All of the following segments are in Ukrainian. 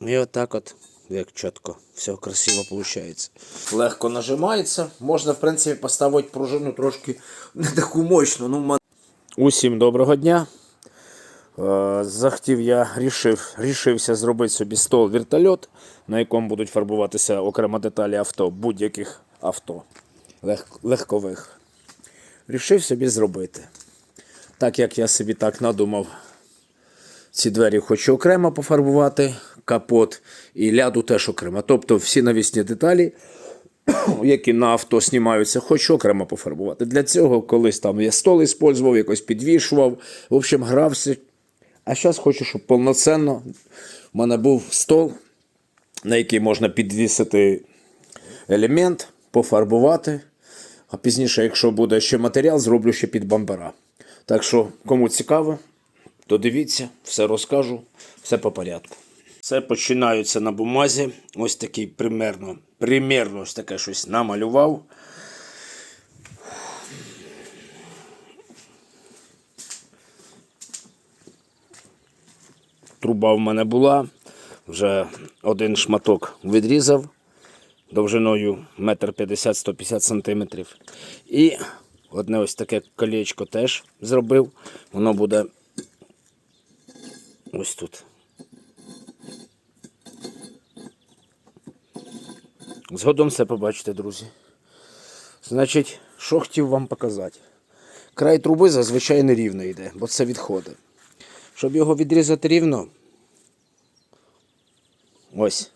І отак от, як чітко, все красиво виходить. Легко нажимається. Можна, в принципі, поставити пружину трошки не таку мощну. Ну, ма- Усім доброго дня. Е, Захотів я рішив, рішився зробити собі стол вертольот, на якому будуть фарбуватися окремо деталі авто, будь-яких авто лег- легкових. Рішив собі зробити. Так як я собі так надумав, ці двері хочу окремо пофарбувати, капот і ляду теж окремо. Тобто всі навісні деталі, які на авто знімаються, хочу окремо пофарбувати. Для цього колись там я стол використовував, якось підвішував, в общем, грався. А зараз хочу, щоб повноцінно в мене був стол, на який можна підвісити елемент, пофарбувати. А пізніше, якщо буде ще матеріал, зроблю ще під бампера. Так що, кому цікаво, то дивіться, все розкажу, все по порядку. Все починається на бумазі. Ось такий примерно, примерно ось таке щось намалював. Труба в мене була. Вже один шматок відрізав довжиною 1,50-150 см. І одне ось таке колечко теж зробив. Воно буде ось тут. Згодом все побачите, друзі. Значить, що хотів вам показати. Край труби зазвичай не йде, бо це відходи. Щоб його відрізати рівно, ось.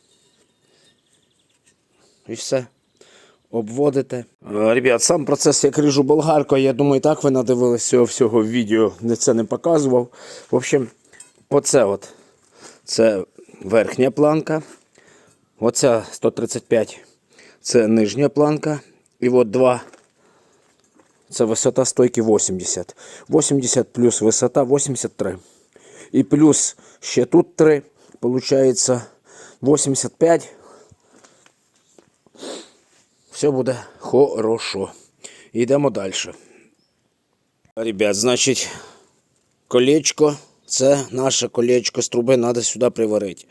І все. Обводите. Е, Ребят, сам процес як ріжу болгаркою, я думаю, так ви надивилися цього всього в відео, це не показував. В общем, оце от. Це верхня планка. Оця 135 це нижня планка. І от два. Це висота стойки 80. 80 плюс висота 83. І плюс ще тут 3. Получається 85. Все буде хорошо. Йдемо далі. Ребят, значить, колечко. Це наше колечко з труби треба сюди приварити.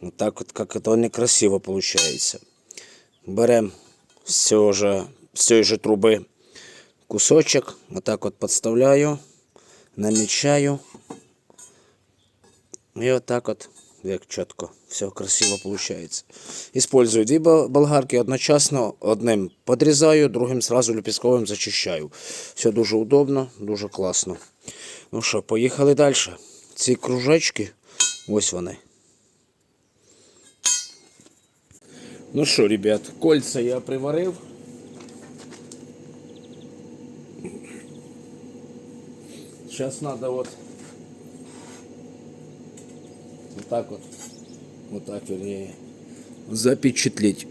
Вот так от, як це некрасиво виходить. Беремо з, з цієї же труби кусочок, отак от підставляю, намічаю. І отак от, як чітко, все красиво виходить. Использую дві болгарки одночасно, одним подрізаю, другим сразу лепестковим зачищаю. Все дуже удобно, дуже класно. Ну що, поїхали далі. Ці кружечки, ось вони. Ну що, ребят, кольця я приварив. Сейчас надо вот вот так вот, вот так вернее, запечатлеть.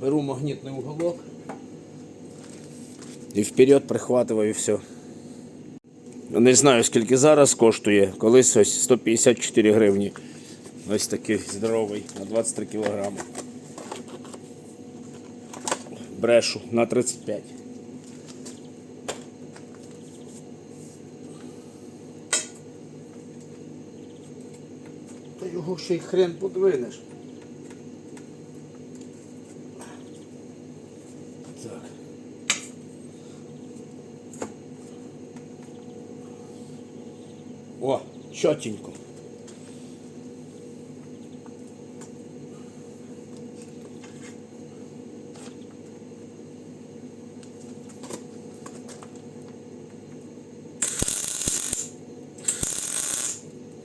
Беру магнитный уголок і вперед прихватываю все. Не знаю скільки зараз коштує, колись ось 154 гривні. Ось такий здоровий на 23 кілограми. Брешу на 35. Та його ще й хрен подвинеш. Так. О, чотенько.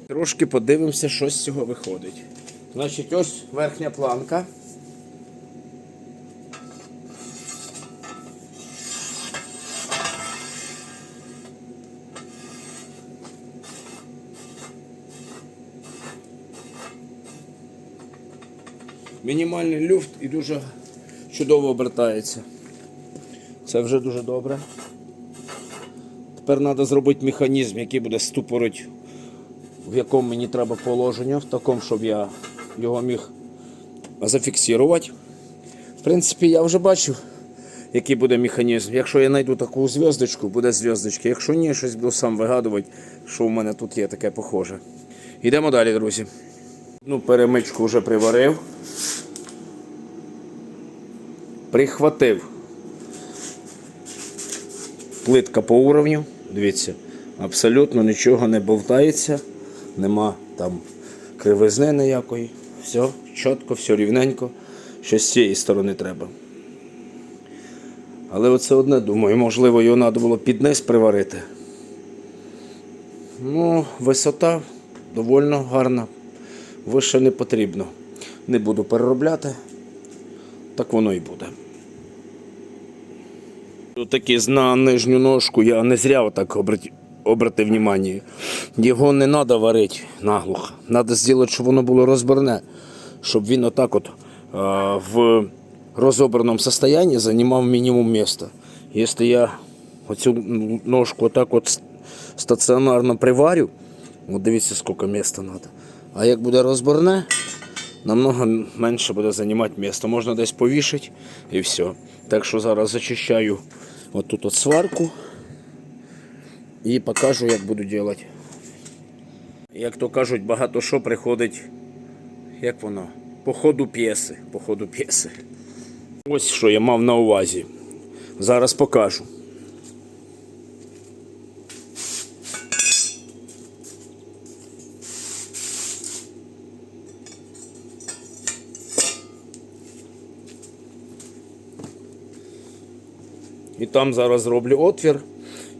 Трошки подивимося, що з цього виходить. Значить, ось верхня планка. Мінімальний люфт і дуже чудово обертається. Це вже дуже добре. Тепер треба зробити механізм, який буде ступорити в якому мені треба положення, в такому, щоб я його міг зафіксувати. В принципі, я вже бачив, який буде механізм. Якщо я знайду таку зв'язочку, буде зв'язочка. Якщо ні, щось буду сам вигадувати, що у мене тут є таке похоже. Йдемо далі, друзі. Ну, перемичку вже приварив. Прихватив. Плитка по уровню. Дивіться, абсолютно нічого не болтається, нема там кривизни ніякої. Все чітко, все рівненько. Ще з цієї сторони треба. Але оце одне думаю, можливо, його треба було під низ приварити. Ну, висота довольно гарна. Вище не потрібно. Не буду переробляти. Так воно і буде. Такі на нижню ножку я не зря так обрати, внимание. Його не треба варити наглухо. Треба зробити, щоб воно було розборне, щоб він отак от а, в розобраному состоянии займав мінімум місця. Якщо я оцю ножку отак от стаціонарно приварю, от дивіться, скільки місця треба. А як буде розборне, намного менше буде займати місце. Можна десь повішати і все. Так що зараз зачищаю отут от сварку і покажу, як буду робити. Як то кажуть, багато що приходить, як воно, по ходу п'єси. По ходу п'єси. Ось що я мав на увазі. Зараз покажу. Там зараз зроблю отвір,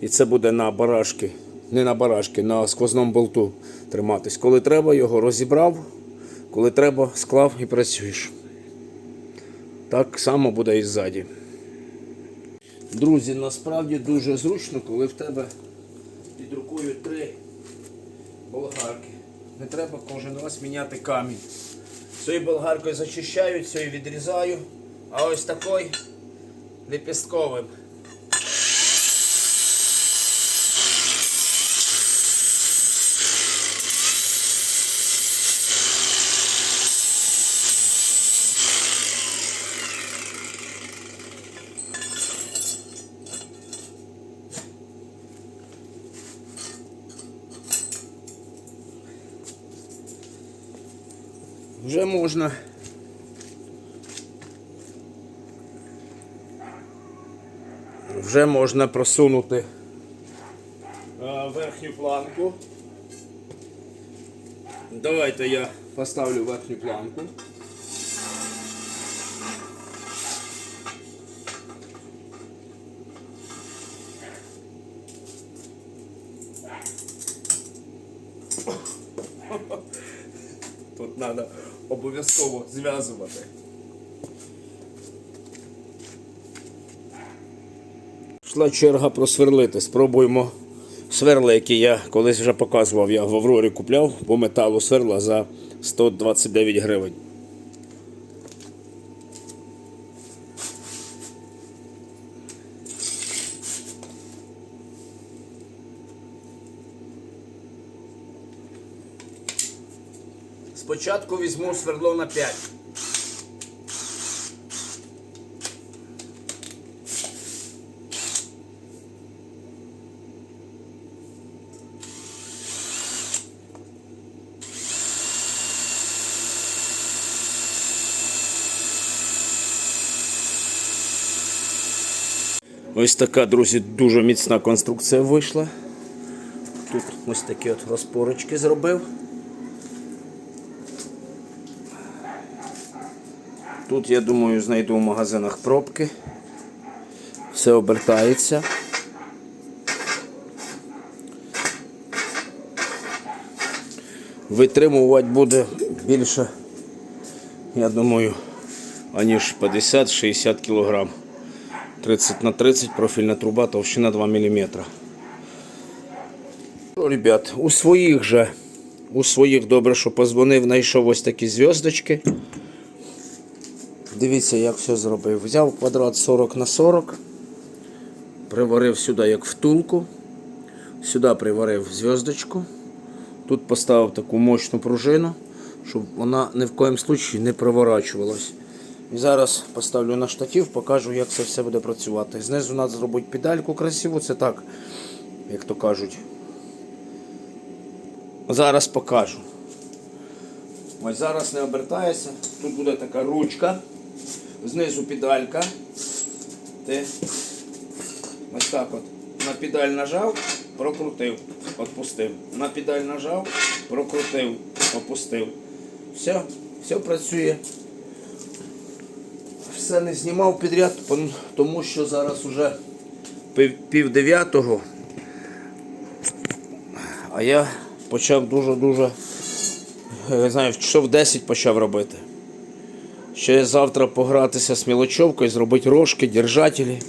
і це буде на барашки, не на барашки, на сквозному болту триматись. Коли треба, його розібрав, коли треба, склав і працюєш. Так само буде і ззаді. Друзі, насправді дуже зручно, коли в тебе під рукою три болгарки. Не треба кожен раз міняти камінь. Цією болгаркою зачищаю, цією відрізаю, а ось такою лепістковим. Вже можна. Вже можна просунути верхню планку. Давайте я поставлю верхню планку. Тут треба обов'язково зв'язувати. Йшла черга просверлити. Спробуємо сверла, які я колись вже показував. Я в Аврорі купляв по металу сверла за 129 гривень. Візьму сверло на 5. Ось така, друзі, дуже міцна конструкція вийшла. Тут ось такі от розпорочки зробив. Тут, я думаю, знайду в магазинах пробки. Все обертається. Витримувати буде більше, я думаю, аніж 50-60 кг. 30 на 30 профільна труба, товщина 2 мм. Що, ребят, у своїх же, у своїх добре, що позвонив, знайшов ось такі зв'язочки. Дивіться, як все зробив. Взяв квадрат 40 на 40, приварив сюди як втулку, сюди приварив зв'язочку, тут поставив таку мощну пружину, щоб вона ні в коєму случаї не проворачувалась. І зараз поставлю на штатив, покажу, як це все буде працювати. Знизу треба зробити педальку красиву, це так, як то кажуть. Зараз покажу. Ось зараз не обертається. Тут буде така ручка, знизу педалька. Ти ось так от. На педаль нажав, прокрутив, відпустив. На педаль нажав, прокрутив, опустив. Все, все працює. Все не знімав підряд, тому що зараз уже пів, дев'ятого. А я почав дуже-дуже, не знаю, в часов 10 почав робити. Ще завтра погратися з мілочовкою, зробити рожки, держателі.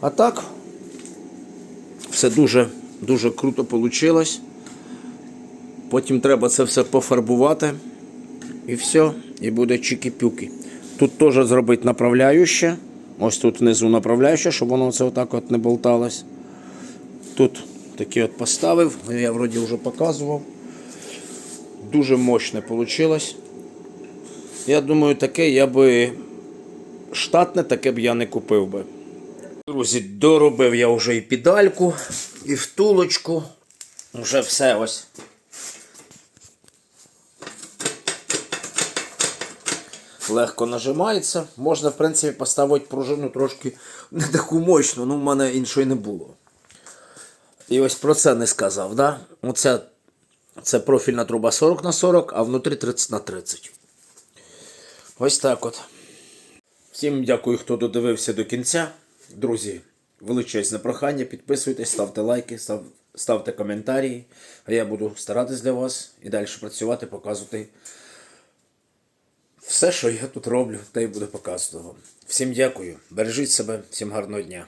А так, все дуже, дуже круто вийшло. Потім треба це все пофарбувати. І все, і буде чики-пюки. Тут теж зробити направляюще. Ось тут внизу направляюще, щоб воно це отак от не болталось. Тут такі от поставив, я вроді вже показував. Дуже мощне вийшло. Я думаю, таке я би штатне таке б я не купив би. Друзі, доробив я вже і педальку, і втулочку. Вже все ось. Легко нажимається. Можна, в принципі, поставити пружину трошки не таку мощну, ну в мене іншої не було. І ось про це не сказав, да? Оце це профільна труба 40 на 40, а внутрі 30 на 30. Ось так от. Всім дякую, хто додивився до кінця. Друзі, величезне прохання. Підписуйтесь, ставте лайки, став, ставте коментарі. А я буду старатись для вас і далі працювати, показувати все, що я тут роблю, та й буду показувати вам. Всім дякую. Бережіть себе, всім гарного дня.